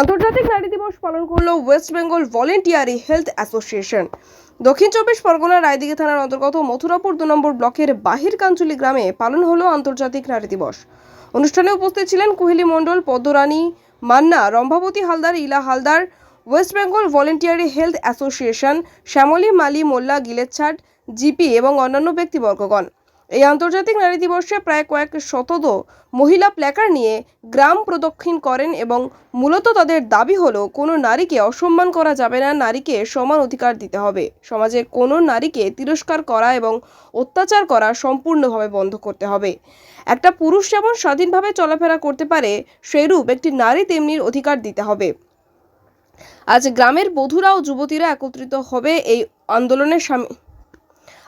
আন্তর্জাতিক নারী দিবস পালন করল West Bengal voluntary health association. দক্ষিণ চব্বিশ পরগনার রায়দিঘি থানার অন্তর্গত মথুরাপুর দু নম্বর ব্লকের বাহির কাঞ্চুলি গ্রামে পালন হলো আন্তর্জাতিক নারী দিবস। অনুষ্ঠানে উপস্থিত ছিলেন কোহেলি মণ্ডল, Padmarani, Manna, Rambhabati Haldar, Ila Haldar, west Bengal voluntary health association, Shyamali Mali Molla গিলেচ্ছাট, GP এবং অন্যান্য ব্যক্তিবর্গগণ। এই আন্তর্জাতিক নারী দিবসে প্রায় কয়েক শতদ মহিলা প্ল্যাকার নিয়ে গ্রাম প্রদক্ষিণ করেন এবং মূলত তাদের দাবি হলো, কোনো নারীকে অসম্মান করা যাবে না, নারীকে সমান অধিকার দিতে হবে। সমাজে কোনো নারীকে তিরস্কার করা এবং অত্যাচার করা সম্পূর্ণভাবে বন্ধ করতে হবে। একটা পুরুষ যেমন স্বাধীনভাবে চলাফেরা করতে পারে, সেইরূপ একটি নারী তেমনি অধিকার দিতে হবে। আজ গ্রামের বধূরা ও যুবতীরা একত্রিত হবে এই আন্দোলনের সামিল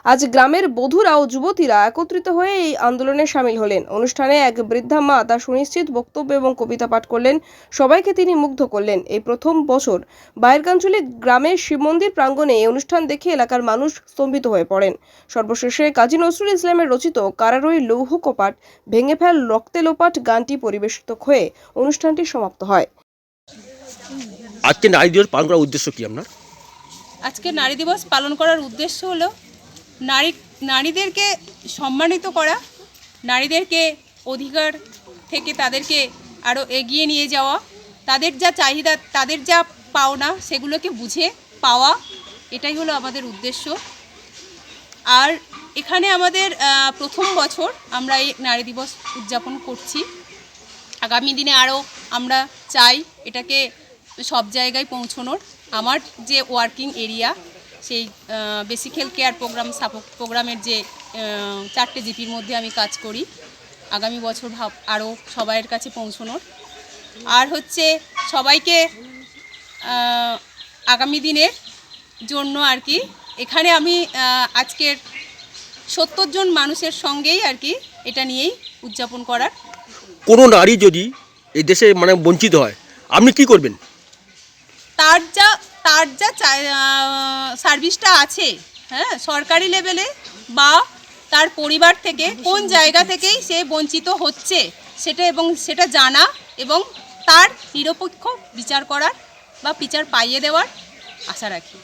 আজ গ্রামের বধূরা ও যুবতীরা একত্রিত হয়ে এই আন্দোলনে সামিল হলেন। অনুষ্ঠানে এক বৃদ্ধা মা তার সুনিশ্চিত বক্তব্য এবং কবিতা পাঠ করলেন। সবাইকে তিনি মুগ্ধ করলেন। এই প্রথম বছর বাইরকাঞ্চলি গ্রামের শিব মন্দির প্রাঙ্গণে এই অনুষ্ঠান দেখে এলাকার মানুষ স্তম্ভিত হয়ে পড়েন। সর্বশেষে কাজী নজরুল ইসলামের রচিত কারারই লৌহ কপাট ভেঙে ফেল রক্তে লোপাট গানটি পরিবেশিত হয়ে অনুষ্ঠানটি সমাপ্ত হয়। আজকে নারী দিবস পালন করার উদ্দেশ্য কি আপনার? আজকে নারী দিবস পালন করার উদ্দেশ্য হলো নারী, নারীদেরকে সম্মানিত করা, নারীদেরকে অধিকার থেকে তাদেরকে আরও এগিয়ে নিয়ে যাওয়া, তাদের যা চাহিদা, তাদের যা পাওনা সেগুলোকে বুঝে পাওয়া, এটাই হলো আমাদের উদ্দেশ্য। আর এখানে আমাদের প্রথম বছর আমরা এই নারী দিবস উদযাপন করছি। আগামী দিনে আরও আমরা চাই এটাকে সব জায়গায় পৌঁছানোর। আমার যে ওয়ার্কিং এরিয়া সেই basic health care program support প্রোগ্রামের যে চারটে জিপির মধ্যে আমি কাজ করি। আগামী বছর ভাব আরও সবাইয়ের কাছে পৌঁছানোর। আর হচ্ছে সবাইকে আগামী দিনের জন্য আর কি এখানে আমি আজকের সত্তর জন মানুষের সঙ্গেই আর কি এটা নিয়েই উদযাপন করার। কোনো নারী যদি এই দেশে মানে বঞ্চিত হয় আপনি কি করবেন? তার যা তার যা সার্ভিসটা আছে হ্যাঁ সরকারি লেভেলে বা তার পরিবার থেকে কোন জায়গা থেকেই সে বঞ্চিত হচ্ছে সেটা এবং সেটা জানা এবং তার নিরপেক্ষ বিচার করার বা বিচার পাইয়ে দেওয়ার আশা রাখি।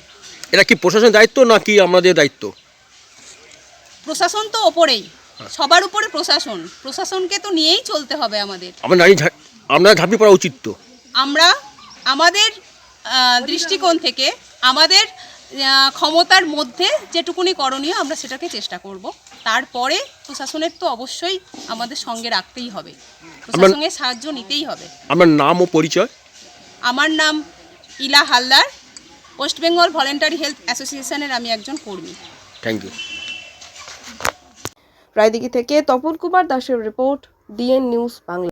এটা কি প্রশাসনের দায়িত্ব নাকি আমাদের দায়িত্ব? প্রশাসন তো ওপরেই সবার উপরে প্রশাসন প্রশাসনকে তো নিয়েই চলতে হবে আমাদের। আমার ঝাঁপিয়ে পড়া উচিত তো। আমরা আমাদের দৃষ্টিকোণ থেকে আমাদের আহ, ক্ষমতার মধ্যে যেটুকুনি করণীয় আমরা সেটাকে চেষ্টা করব। তারপরে প্রশাসনের তো অবশ্যই আমাদের সঙ্গে রাখতেই হবে। প্রশাসনের সাহায্য নিতেই হবে। আমার নাম ও পরিচয়? আমার নাম Ila Haldar. West Bengal voluntary health অ্যাসোসিয়েশনের আমি একজন কর্মী। থ্যাংক ইউ রায়দিঘি থেকে তপন কুমার দাসের রিপোর্ট ডিএন নিউজ বাংলা।